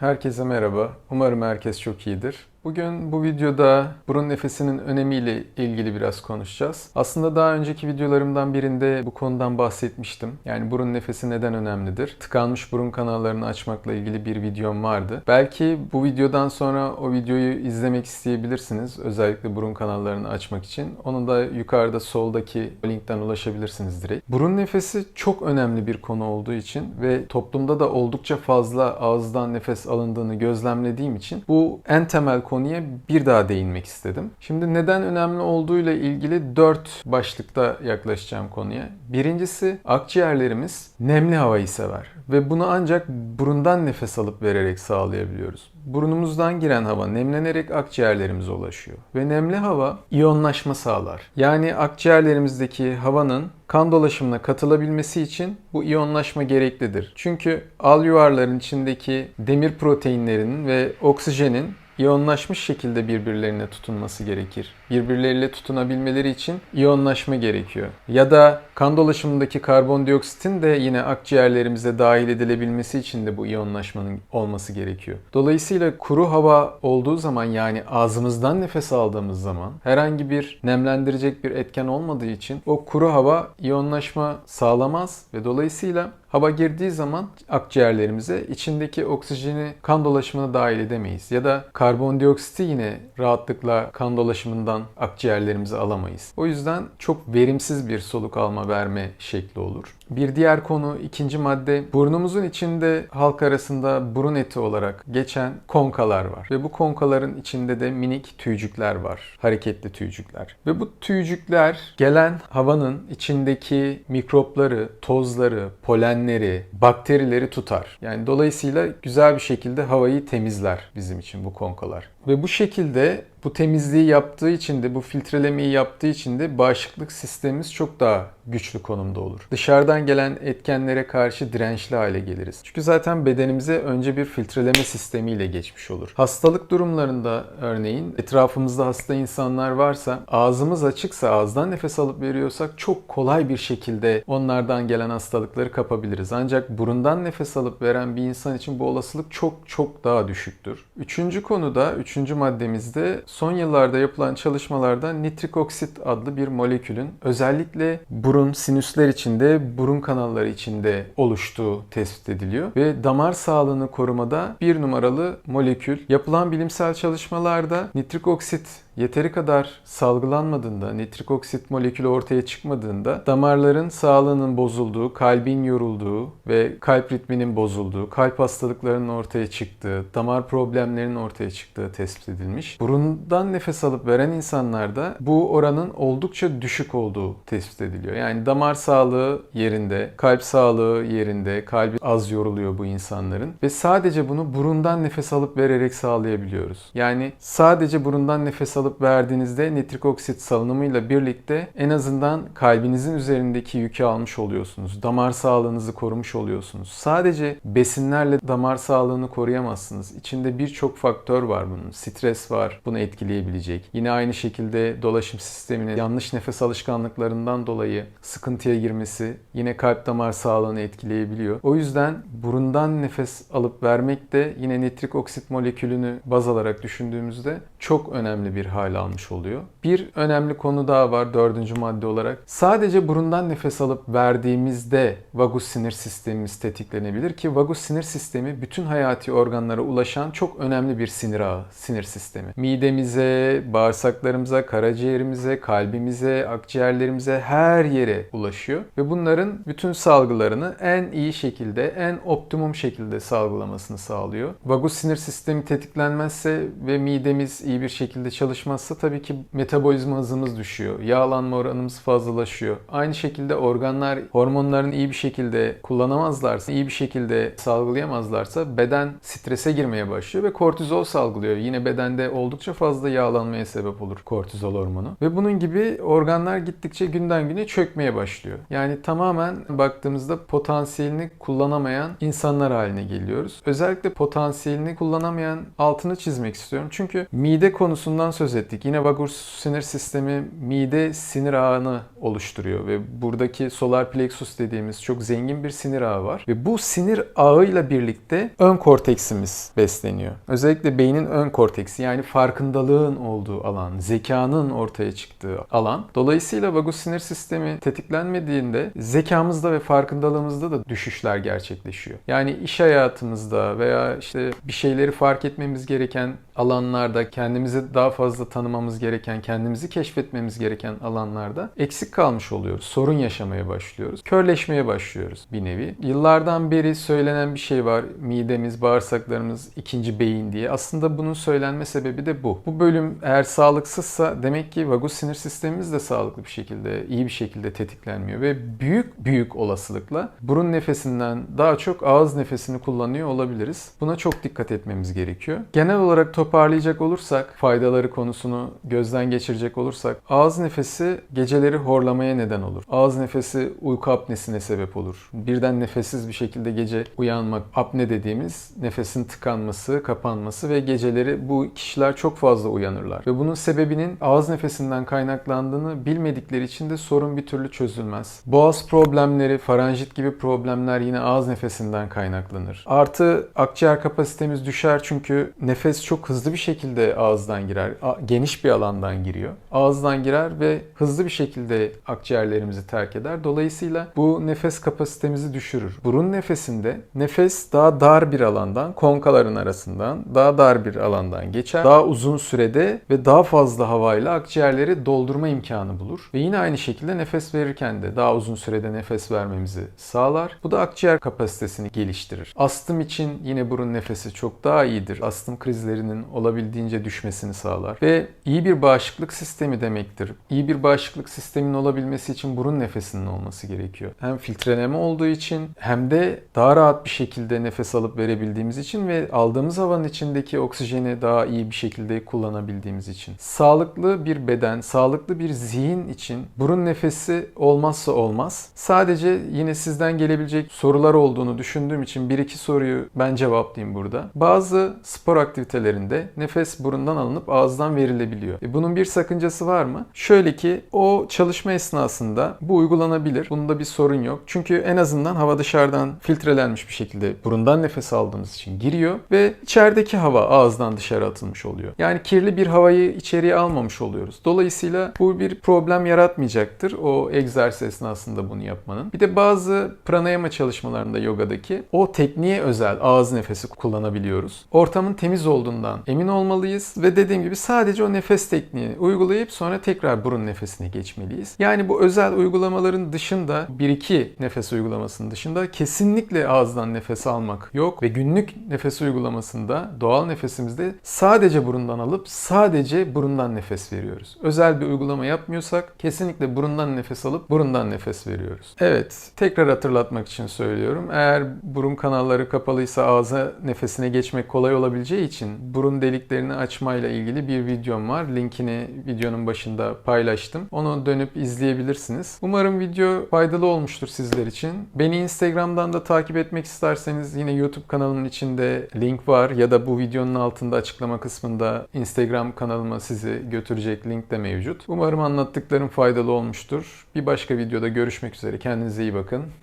Herkese merhaba. Umarım herkes çok iyidir. Bugün bu videoda burun nefesinin önemiyle ilgili biraz konuşacağız. Aslında daha önceki videolarımdan birinde bu konudan bahsetmiştim. Yani burun nefesi neden önemlidir? Tıkanmış burun kanallarını açmakla ilgili bir videom vardı. Belki bu videodan sonra o videoyu izlemek isteyebilirsiniz. Özellikle burun kanallarını açmak için. Onu da yukarıda soldaki linkten ulaşabilirsiniz direkt. Burun nefesi çok önemli bir konu olduğu için ve toplumda da oldukça fazla ağızdan nefes alındığını gözlemlediğim için bu en temel konuya bir daha değinmek istedim. Şimdi neden önemli olduğuyla ilgili 4 başlıkta yaklaşacağım konuya. Birincisi akciğerlerimiz nemli havayı sever ve bunu ancak burundan nefes alıp vererek sağlayabiliyoruz. Burnumuzdan giren hava nemlenerek akciğerlerimize ulaşıyor ve nemli hava iyonlaşma sağlar. Yani akciğerlerimizdeki havanın kan dolaşımına katılabilmesi için bu iyonlaşma gereklidir. Çünkü alüvarların içindeki demir proteinlerinin ve oksijenin iyonlaşmış şekilde birbirlerine tutunması gerekir. Birbirleriyle tutunabilmeleri için iyonlaşma gerekiyor. Ya da kan dolaşımındaki karbondioksitin de yine akciğerlerimize dahil edilebilmesi için de bu iyonlaşmanın olması gerekiyor. Dolayısıyla kuru hava olduğu zaman yani ağzımızdan nefes aldığımız zaman herhangi bir nemlendirecek bir etken olmadığı için o kuru hava iyonlaşma sağlamaz ve dolayısıyla Hava girdiği zaman akciğerlerimize içindeki oksijeni kan dolaşımına dahil edemeyiz. Ya da karbondioksiti yine rahatlıkla kan dolaşımından akciğerlerimize alamayız. O yüzden çok verimsiz bir soluk alma verme şekli olur. Bir diğer konu ikinci madde burnumuzun içinde halk arasında burun eti olarak geçen konkalar var. Ve bu konkaların içinde de minik tüycükler var. Hareketli tüycükler. Ve bu tüycükler gelen havanın içindeki mikropları, tozları, polenleri, bakterileri tutar. Yani dolayısıyla güzel bir şekilde havayı temizler bizim için bu konkalar. Ve bu şekilde bu temizliği yaptığı için de bu filtrelemeyi yaptığı için de bağışıklık sistemimiz çok daha güçlü konumda olur. Dışarıdan gelen etkenlere karşı dirençli hale geliriz. Çünkü zaten bedenimize önce bir filtreleme sistemiyle geçmiş olur. Hastalık durumlarında örneğin etrafımızda hasta insanlar varsa ağzımız açıksa ağızdan nefes alıp veriyorsak çok kolay bir şekilde onlardan gelen hastalıkları kapabiliriz. Ancak burundan nefes alıp veren bir insan için bu olasılık çok çok daha düşüktür. Üçüncü konuda, üçüncü maddemizde son yıllarda yapılan çalışmalarda nitrik oksit adlı bir molekülün özellikle burun sinüsler içinde, burun kanalları içinde oluştuğu tespit ediliyor ve damar sağlığını korumada bir numaralı molekül. Yapılan bilimsel çalışmalarda nitrik oksit yeteri kadar salgılanmadığında, nitrik oksit molekülü ortaya çıkmadığında damarların sağlığının bozulduğu, kalbin yorulduğu ve kalp ritminin bozulduğu, kalp hastalıklarının ortaya çıktığı, damar problemlerinin ortaya çıktığı tespit edilmiş. Burundan nefes alıp veren insanlarda bu oranın oldukça düşük olduğu tespit ediliyor. Yani damar sağlığı yerinde, kalp sağlığı yerinde, kalbi az yoruluyor bu insanların ve sadece bunu burundan nefes alıp vererek sağlayabiliyoruz. Yani sadece burundan nefes alıp verdiğinizde nitrik oksit salınımıyla birlikte en azından kalbinizin üzerindeki yükü almış oluyorsunuz. Damar sağlığınızı korumuş oluyorsunuz. Sadece besinlerle damar sağlığını koruyamazsınız. İçinde birçok faktör var bunun. Stres var bunu etkileyebilecek. Yine aynı şekilde dolaşım sisteminin yanlış nefes alışkanlıklarından dolayı sıkıntıya girmesi yine kalp damar sağlığını etkileyebiliyor. O yüzden burundan nefes alıp vermek de yine nitrik oksit molekülünü baz alarak düşündüğümüzde çok önemli bir hal almış oluyor. Bir önemli konu daha var dördüncü madde olarak. Sadece burundan nefes alıp verdiğimizde vagus sinir sistemimiz tetiklenebilir ki vagus sinir sistemi bütün hayati organlara ulaşan çok önemli bir sinir ağı, sinir sistemi. Midemize, bağırsaklarımıza, karaciğerimize, kalbimize, akciğerlerimize her yere ulaşıyor ve bunların bütün salgılarını en iyi şekilde, en optimum şekilde salgılamasını sağlıyor. Vagus sinir sistemi tetiklenmezse ve midemiz iyi bir şekilde çalışmazsa tabii ki metabolizma hızımız düşüyor. Yağlanma oranımız fazlalaşıyor. Aynı şekilde organlar hormonlarını iyi bir şekilde kullanamazlarsa, iyi bir şekilde salgılayamazlarsa beden strese girmeye başlıyor ve kortizol salgılıyor. Yine bedende oldukça fazla yağlanmaya sebep olur kortizol hormonu. Ve bunun gibi organlar gittikçe günden güne çökmeye başlıyor. Yani tamamen baktığımızda potansiyelini kullanamayan insanlar haline geliyoruz. Özellikle potansiyelini kullanamayan altını çizmek istiyorum. Çünkü mide konusundan söz ettik. Yine vagus sinir sistemi mide sinir ağını oluşturuyor ve buradaki solar plexus dediğimiz çok zengin bir sinir ağı var. Ve bu sinir ağıyla birlikte ön korteksimiz besleniyor. Özellikle beynin ön korteksi yani farkındalığın olduğu alan, zekanın ortaya çıktığı alan. Dolayısıyla vagus sinir sistemi tetiklenmediğinde zekamızda ve farkındalığımızda da düşüşler gerçekleşiyor. Yani iş hayatımızda veya işte bir şeyleri fark etmemiz gereken alanlarda, kendimizi daha fazla tanımamız gereken, kendimizi keşfetmemiz gereken alanlarda eksik kalmış oluyoruz. Sorun yaşamaya başlıyoruz. Körleşmeye başlıyoruz bir nevi. Yıllardan beri söylenen bir şey var. Midemiz, bağırsaklarımız ikinci beyin diye. Aslında bunun söylenme sebebi de bu. Bu bölüm eğer sağlıksızsa demek ki vagus sinir sistemimiz de sağlıklı bir şekilde, iyi bir şekilde tetiklenmiyor ve büyük büyük olasılıkla burun nefesinden daha çok ağız nefesini kullanıyor olabiliriz. Buna çok dikkat etmemiz gerekiyor. Genel olarak toparlayacak olursak, faydaları konusunu gözden geçirecek olursak, ağız nefesi geceleri horlamaya neden olur. Ağız nefesi uyku apnesine sebep olur. Birden nefessiz bir şekilde gece uyanmak, apne dediğimiz nefesin tıkanması, kapanması ve geceleri bu kişiler çok fazla uyanırlar. Ve bunun sebebinin ağız nefesinden kaynaklandığını bilmedikleri için de sorun bir türlü çözülmez. Boğaz problemleri, faranjit gibi problemler yine ağız nefesinden kaynaklanır. Artı akciğer kapasitemiz düşer çünkü nefes çok hızlı bir şekilde ağızdan girer. Geniş bir alandan giriyor. Ağızdan girer ve hızlı bir şekilde akciğerlerimizi terk eder. Dolayısıyla bu nefes kapasitemizi düşürür. Burun nefesinde nefes daha dar bir alandan, konkaların arasından daha dar bir alandan geçer. Daha uzun sürede ve daha fazla havayla akciğerleri doldurma imkanı bulur. Ve yine aynı şekilde nefes verirken de daha uzun sürede nefes vermemizi sağlar. Bu da akciğer kapasitesini geliştirir. Astım için yine burun nefesi çok daha iyidir. Astım krizlerinin olabildiğince düşmesini sağlar. Ve iyi bir bağışıklık sistemi demektir. İyi bir bağışıklık sisteminin olabilmesi için burun nefesinin olması gerekiyor. Hem filtreleme olduğu için hem de daha rahat bir şekilde nefes alıp verebildiğimiz için ve aldığımız havanın içindeki oksijeni daha iyi bir şekilde kullanabildiğimiz için. Sağlıklı bir beden, sağlıklı bir zihin için burun nefesi olmazsa olmaz. Sadece yine sizden gelebilecek sorular olduğunu düşündüğüm için bir iki soruyu ben cevaplayayım burada. Bazı spor aktivitelerinde nefes burundan alınıp ağızdan verilebiliyor. E bunun bir sakıncası var mı? Şöyle ki o çalışma esnasında bu uygulanabilir. Bunda bir sorun yok. Çünkü en azından hava dışarıdan filtrelenmiş bir şekilde burundan nefes aldığımız için giriyor ve içerideki hava ağızdan dışarı atılmış oluyor. Yani kirli bir havayı içeriye almamış oluyoruz. Dolayısıyla bu bir problem yaratmayacaktır o egzersiz esnasında bunu yapmanın. Bir de bazı pranayama çalışmalarında yogadaki o tekniğe özel ağız nefesi kullanabiliyoruz. Ortamın temiz olduğundan emin olmalıyız ve dediğim gibi sadece o nefes tekniği uygulayıp sonra tekrar burun nefesine geçmeliyiz. Yani bu özel uygulamaların dışında bir iki nefes uygulamasının dışında kesinlikle ağızdan nefes almak yok ve günlük nefes uygulamasında doğal nefesimizde sadece burundan alıp sadece burundan nefes veriyoruz. Özel bir uygulama yapmıyorsak kesinlikle burundan nefes alıp burundan nefes veriyoruz. Evet, tekrar hatırlatmak için söylüyorum. Eğer burun kanalları kapalıysa ağza nefesine geçmek kolay olabileceği için burun deliklerini açmayla ilgili bir videom var. Linkini videonun başında paylaştım. Onu dönüp izleyebilirsiniz. Umarım video faydalı olmuştur sizler için. Beni Instagram'dan da takip etmek isterseniz yine YouTube kanalımın içinde link var ya da bu videonun altında açıklama kısmında Instagram kanalıma sizi götürecek link de mevcut. Umarım anlattıklarım faydalı olmuştur. Bir başka videoda görüşmek üzere. Kendinize iyi bakın.